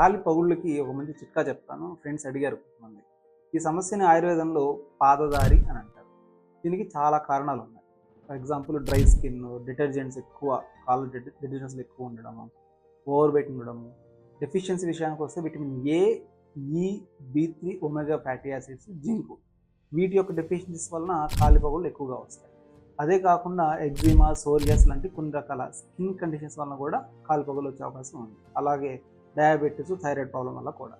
కాలి పగుళ్ళకి ఒక మంచి చిట్కా చెప్తాను. ఫ్రెండ్స్ అడిగారు కొంతమంది. ఈ సమస్యని ఆయుర్వేదంలో పాదదారి అని అంటారు. దీనికి చాలా కారణాలు ఉన్నాయి. For example dry skin detergents ఎక్కువ కాళ్ళు డిటర్జెంట్స్ ఎక్కువ ఉండడము ఓవర్ వెయిట్ ఉండడము డెఫిషియన్సీ విషయానికి వస్తే vitamin A E B three omega fatty acids zinc. వీటి యొక్క డెఫిషియన్సీస్ వలన కాలి పగుళ్ళు ఎక్కువగా వస్తాయి. అదే కాకుండా ఎగ్జిమా సోరియాస్ లాంటి కొన్ని రకాల స్కిన్ కండిషన్స్ వలన కూడా కాలి పగులు వచ్చే అవకాశం ఉంది. అలాగే డయాబెటీస్ థైరాయిడ్ ప్రాబ్లం వల్ల కూడా.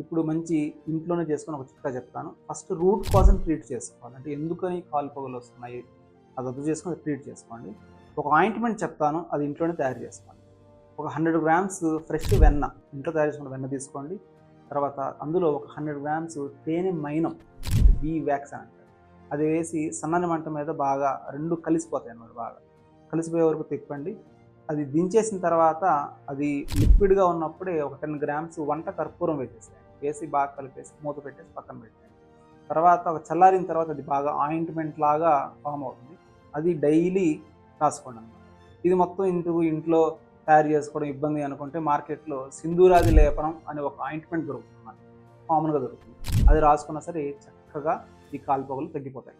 ఇప్పుడు మంచి ఇంట్లోనే చేసుకుని ఒక చిట్కా చెప్తాను. ఫస్ట్ రూట్ కాజ్ని ట్రీట్ చేసుకోవాలి. అంటే ఎందుకని కాలు పొగలు వస్తున్నాయి? అది అర్థం చేసుకొని ట్రీట్ చేసుకోండి. ఒక ఆయింట్మెంట్ చెప్తాను. అది ఇంట్లోనే తయారు చేసుకోండి. ఒక హండ్రెడ్ గ్రామ్స్ ఫ్రెష్ వెన్న. ఇంట్లో తయారు చేసుకున్న వెన్న తీసుకోండి. తర్వాత అందులో ఒక హండ్రెడ్ గ్రామ్స్ తేనె మైనం బీ వ్యాక్స్ అని అంటారు. అది వేసి సన్నని మంట మీద బాగా రెండు కలిసిపోతాయి అన్నమాట బాగా. కలిసిపోయే వరకు తిప్పండి. అది దించేసిన తర్వాత అది లిక్విడ్గా ఉన్నప్పుడే ఒక టెన్ గ్రామ్స్ వంట కర్పూరం వేసేసాయి వేసి బాగా కలిపేసి మూత పెట్టేసి పక్కన పెట్టండి తర్వాత ఒక చల్లారిన తర్వాత అది బాగా ఆయింట్మెంట్ లాగా ఫామ్ అవుతుంది. అది డైలీ రాసుకోండి అన్నమాట. ఇది మొత్తం ఇంటూ ఇంట్లో తయారు చేసుకోవడం ఇబ్బంది అనుకుంటే మార్కెట్లో సింధూరాది లేపనం అనే ఒక ఆయింట్మెంట్ దొరుకుతుంది మనకి కామన్గా దొరుకుతుంది. అది రాసుకున్నా సరే చక్కగా ఈ కాలు పొగలు తగ్గిపోతాయి.